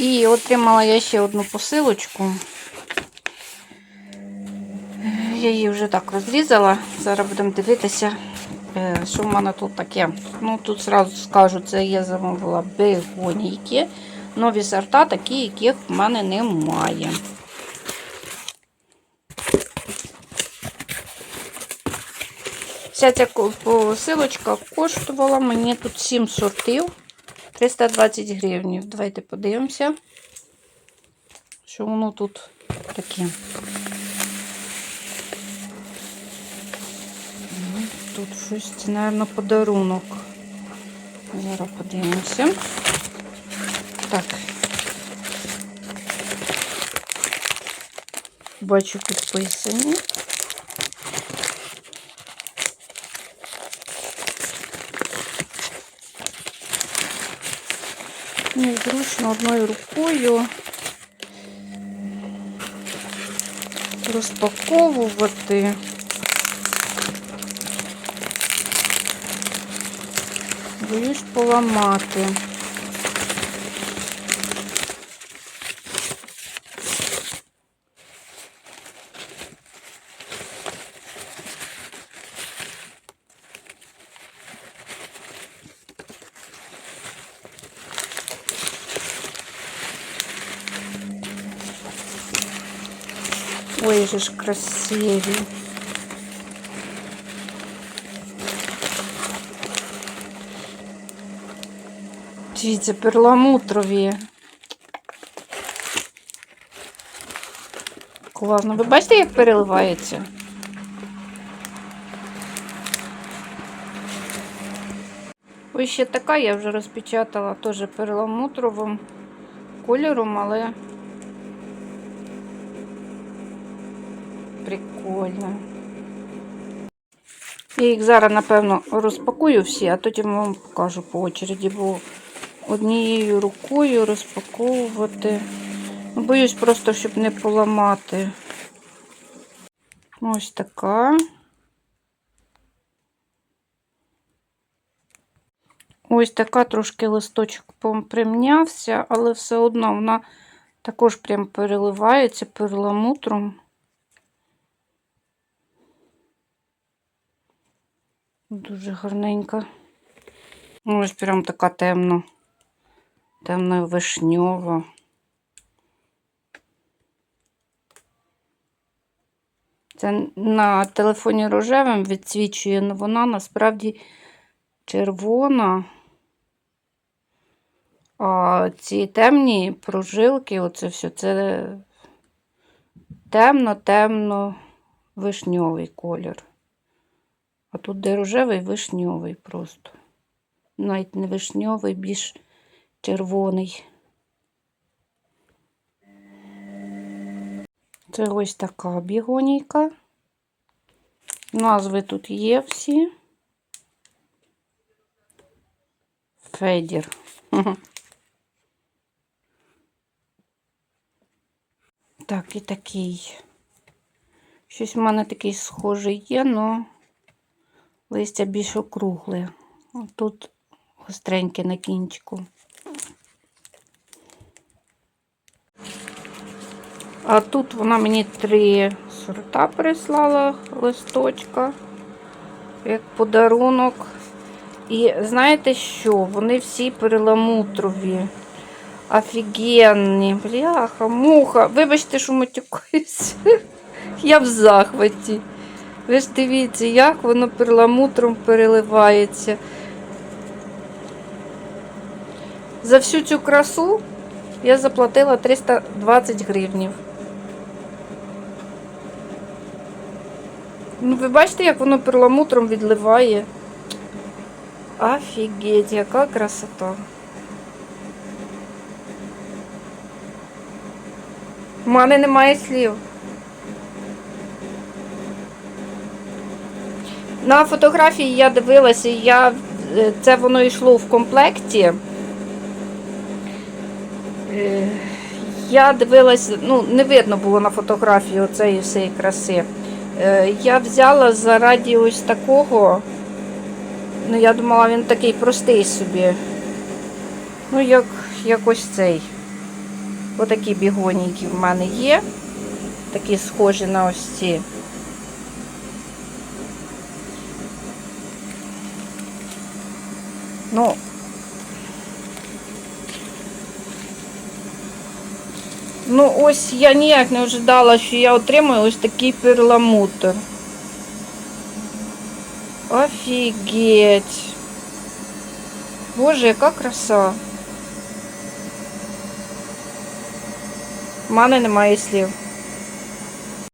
І отримала я ще одну посилочку. Я її вже так розрізала. Зараз будемо дивитися, е, що в мене тут таке. Ну, тут зразу скажу, це я замовила бегонійки. Нові сорта, такі, яких в мене немає. Вся ця посилочка коштувала мені тут 7 сортів 320 гривень. Давайте подивимося, що воно тут таке. Ну, Тут щось, це, мабуть, подарунок. Зараз подивимося. Так. Бачу підписані. Незручно одною рукою розпаковувати. Боюсь поламати. Ой, же ж красиві. Дивіться, перламутрові. Класно. Ви бачите, як переливається? Ось ще така я вже розпечатала теж перламутровим кольором, але прикольно. Я їх зараз, напевно, розпакую всі, а потім вам покажу по очереді, бо однією рукою розпаковувати. Ну, Боюсь просто, щоб не поламати. Ось така. Ось така трошки листочок примнявся, але все одно вона також прям переливається перламутром. Дуже гарненька. Ось прям така темно, темно вишньова. Це на телефоні рожевим відсвічує, але вона насправді червона. А ці темні прожилки, оце все, це темно-темно вишньовий колір. А тут де рожевий вишньовий просто. Навіть не вишньовий, більш червоний. Це ось така бігонійка. Назви тут є всі. Федір. Так, і такий. Щось в мене такий схожий є, але листя більш округле. Тут гостреньке на кінчику. А тут вона мені три сорта прислала листочка, як подарунок. І знаєте що? Вони всі переламутрові. Офігенні. Бляха, муха. Вибачте, що матюкаюся. Я в захваті. Ви ж дивіться, як воно перламутром переливається. За всю цю красу я заплатила 320 гривнів. Ну, ви бачите, як воно перламутром відливає? Офігеть, яка красота. У мене немає слів. На фотографії я дивилася, я, е, це воно йшло в комплекті. Е, Я дивилася, ну, не видно було на фотографії оцеї всієї краси. Е, Я взяла заради ось такого. Ну, я думала, він такий простий собі. Ну, як, як ось цей. Отакі бігонійки в мене є. Такі схожі на ось ці. Ну, ну ось я ніяк не ожидала, що я отримаю ось такий перламутр. Офігеть. Боже, яка краса. У мене немає слів.